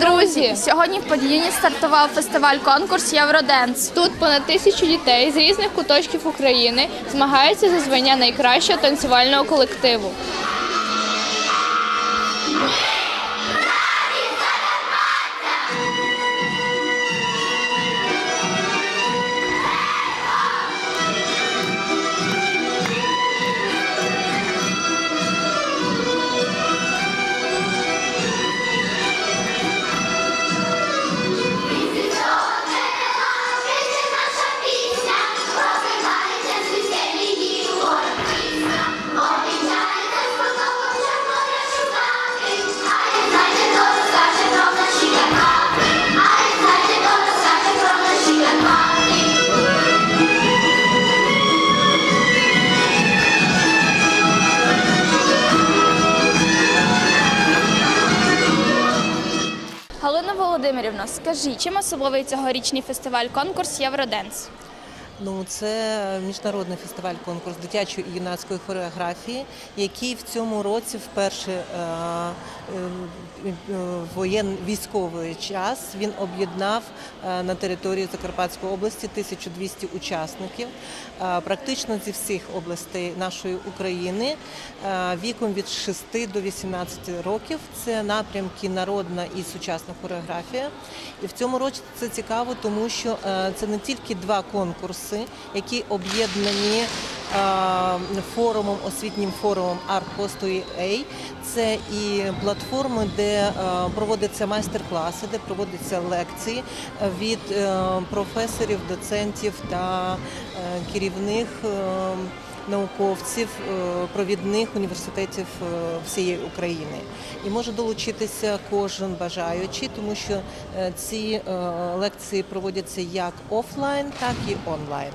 друзі! Сьогодні в Подіїні стартував фестиваль-конкурс Євроденс. Тут понад тисячу дітей з різних куточків України змагаються за звання найкращого танцювального колективу. Скажіть, чим особливий цьогорічний фестиваль-конкурс Євроденс? Ну, це міжнародний фестиваль конкурс дитячої і юнацької хореографії, який в цьому році вперше е, е, е, воєн військовий час він об'єднав на території Закарпатської області 1200 учасників, практично зі всіх областей нашої України віком від 6 до 18 років. Це напрямки народна і сучасна хореографія. І в цьому році це цікаво, тому що це не тільки два конкурси, які об'єднані е, форумом, освітнім форумом UA. Це і платформи, де е, проводяться майстер-класи, де проводяться лекції від е, професорів, доцентів та керівних. Науковців е, провідних університетів е, всієї України і може долучитися кожен бажаючий, тому що е, ці лекції проводяться як офлайн, так і онлайн.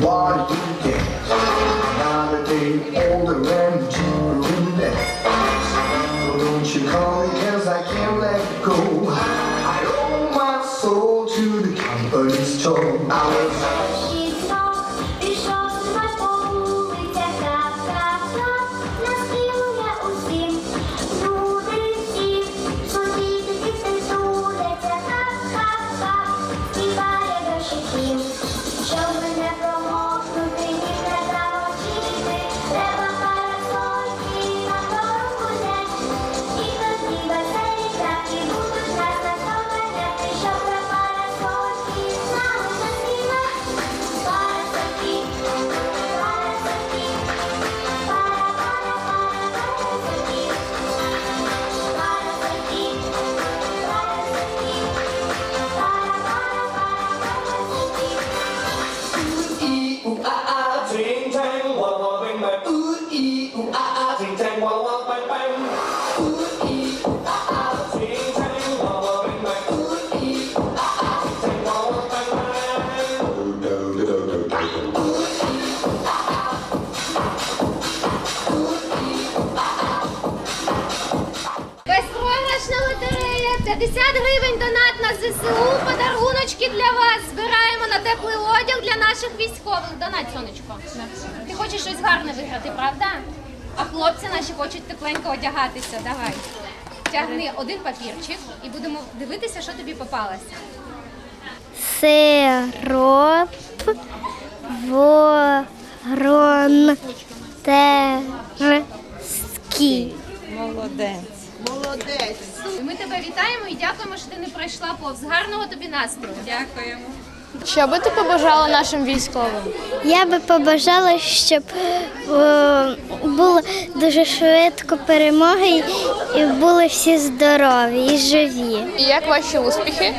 What do you? Now that they older and 50 гривень донат на ЗСУ, подаруночки для вас. Збираємо на теплий одяг для наших військових. Донат, сонечко. Ти хочеш щось гарне виграти, правда? А хлопці наші хочуть тепленько одягатися. Давай. Тягни один папірчик і будемо дивитися, що тобі попалося. сироп воронтерський. Ми тебе вітаємо і дякуємо, що ти не пройшла повз. Гарного тобі настрою. Дякуємо. Що би ти побажала нашим військовим? Я би побажала, щоб е, було дуже швидко перемоги і були всі здорові і живі. І як ваші успіхи?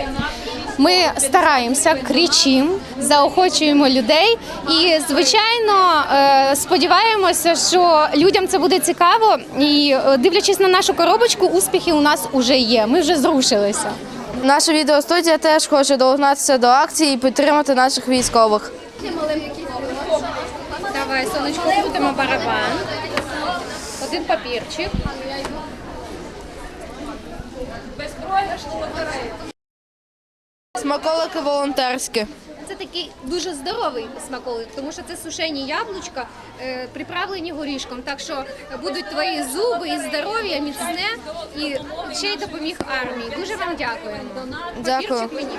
Ми стараємося, кричимо, заохочуємо людей і, звичайно, е, сподіваємося, що людям це буде цікаво. І е, дивлячись на нашу коробочку, успіхи у нас вже є. Ми вже зрушилися. Наша відеостудія теж хоче доєднатися до акції і підтримати наших військових. Давай, сонечко, крутимо барабан. Один папірчик. Смаколики волонтерські. Це такий дуже здоровий смаколик, тому що це сушені яблучка, е, приправлені горішком. Так що будуть твої зуби і здоров'я міцне, і ще й допоміг армії. Дуже вам дякуємо. Дякую. Папірчик мені.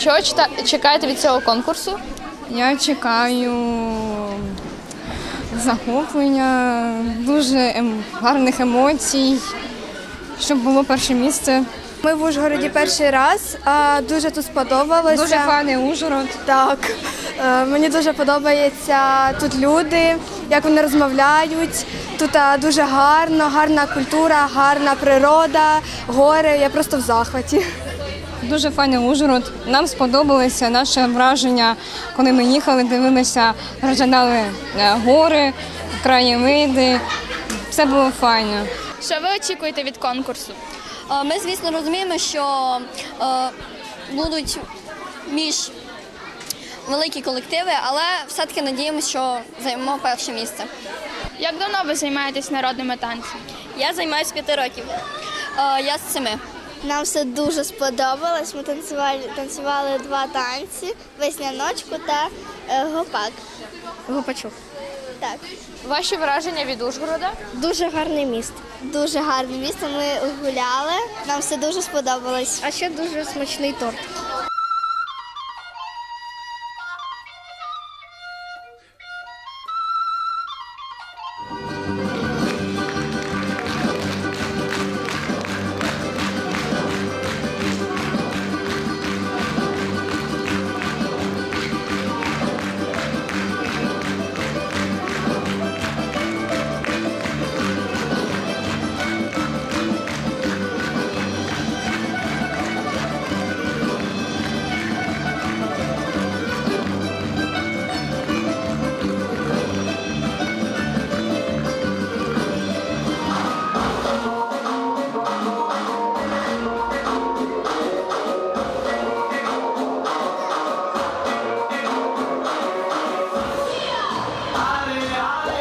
Чого чекаєте від цього конкурсу? Я чекаю захоплення, дуже ем- гарних емоцій, щоб було перше місце. Ми в Ужгороді перший раз, а дуже тут сподобалося. Дуже файний Ужгород. Так, Е, мені дуже подобається тут люди, як вони розмовляють. Тут дуже гарно, гарна культура, гарна природа, гори. Я просто в захваті. Дуже файний Ужгород. Нам сподобалося наше враження, коли ми їхали, дивилися, розглядали е, гори, краєвиди. Все було файно. Що ви очікуєте від конкурсу? Е, Ми, звісно, розуміємо, що е, будуть між великі колективи, але все-таки надіємося, що займемо перше місце. Як давно ви займаєтесь народними танцями? Я займаюся п'яти років. Е, Я з семи. Нам все дуже сподобалось. Ми танцювали, танцювали два танці: весняночку та е, гопак. Гопачок. Так, Ваші враження від Ужгорода? дуже гарне місто. Дуже гарне місто. Ми гуляли. Нам все дуже сподобалось. А ще дуже смачний торт. 아, 네.